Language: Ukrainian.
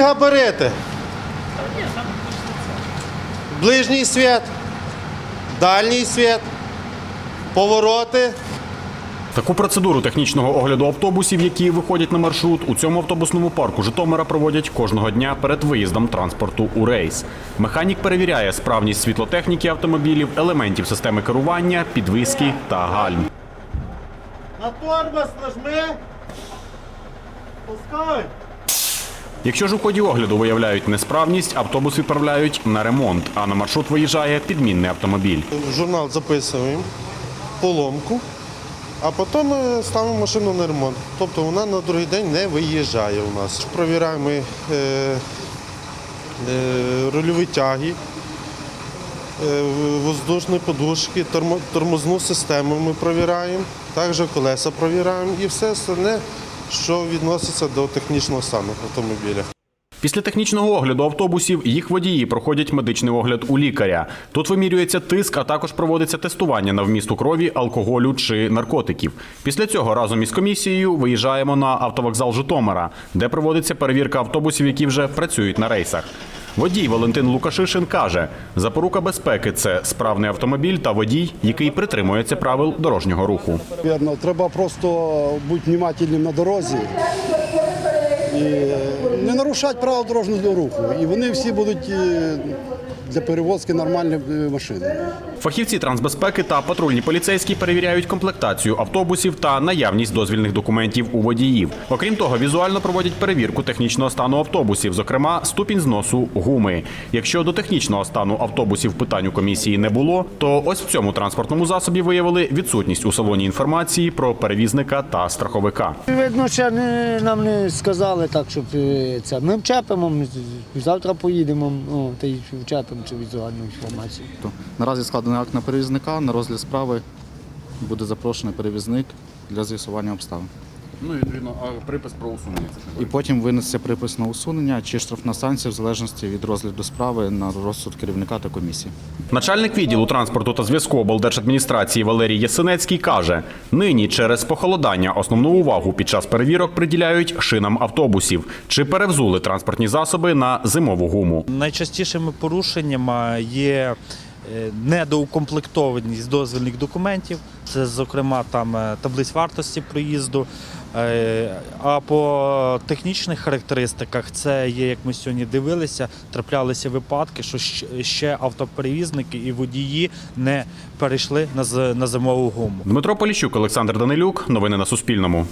Габарити. Ближній світ, дальній світ, повороти. Таку процедуру технічного огляду автобусів, які виходять на маршрут, у цьому автобусному парку Житомира проводять кожного дня перед виїздом транспорту у рейс. Механік перевіряє справність світлотехніки автомобілів, елементів системи керування, підвіски та гальм. На тормоз нажми. Пускай. Якщо ж у ході огляду виявляють несправність, автобус відправляють на ремонт, а на маршрут виїжджає підмінний автомобіль. Журнал записуємо поломку, а потім е, ставимо машину на ремонт. Тобто вона на другий день не виїжджає у нас. Провіряємо е, е, рульові тяги, е, воздушні подушки, тормозну систему ми провіряємо, також колеса провіряємо і все остальне, що відноситься до технічного стану автомобіля. Після технічного огляду автобусів їх водії проходять медичний огляд у лікаря. Тут вимірюється тиск, а також проводиться тестування на вмісту крові, алкоголю чи наркотиків. Після цього разом із комісією виїжджаємо на автовокзал Житомира, де проводиться перевірка автобусів, які вже працюють на рейсах. Водій Валентин Лукашишин каже: запорука безпеки це справний автомобіль та водій, який притримується правил дорожнього руху. Вірно, треба просто бути внимательним на дорозі і не нарушати правил дорожнього руху. І вони всі будуть е, для перевозки нормальні е, машини. Фахівці трансбезпеки та патрульні поліцейські перевіряють комплектацію автобусів та наявність дозвільних документів у водіїв. Окрім того, візуально проводять перевірку технічного стану автобусів, зокрема ступінь зносу гуми. Якщо до технічного стану автобусів питань у комісії не було, то ось в цьому транспортному засобі виявили відсутність у салоні інформації про перевізника та страховика. Видно, ще не, нам не сказали так, щоб е, це. Ми вчепимо, ми завтра поїдемо, о, та й вчепимо цю візуальну інформацію. Наразі складений акт на перевізника. На розгляд справи буде запрошений перевізник для з'ясування обставин. Ну і відповідно, припис про усунення. І потім винесеться припис на усунення чи штрафна санкція в залежності від розгляду справи на розсуд керівника та комісії. Начальник відділу транспорту та зв'язку облдержадміністрації Валерій Ясинецький каже: нині через похолодання основну увагу під час перевірок приділяють шинам автобусів чи перевзули транспортні засоби на зимову гуму. Найчастішими порушеннями є е, недоукомплектованість дозвільних документів, це, зокрема, там е, таблиць вартості проїзду. Е, А по технічних характеристиках це є, як ми сьогодні дивилися, траплялися випадки, що ще автоперевізники і водії не перейшли на зимову гуму. Дмитро Поліщук, Олександр Данилюк. Новини на Суспільному.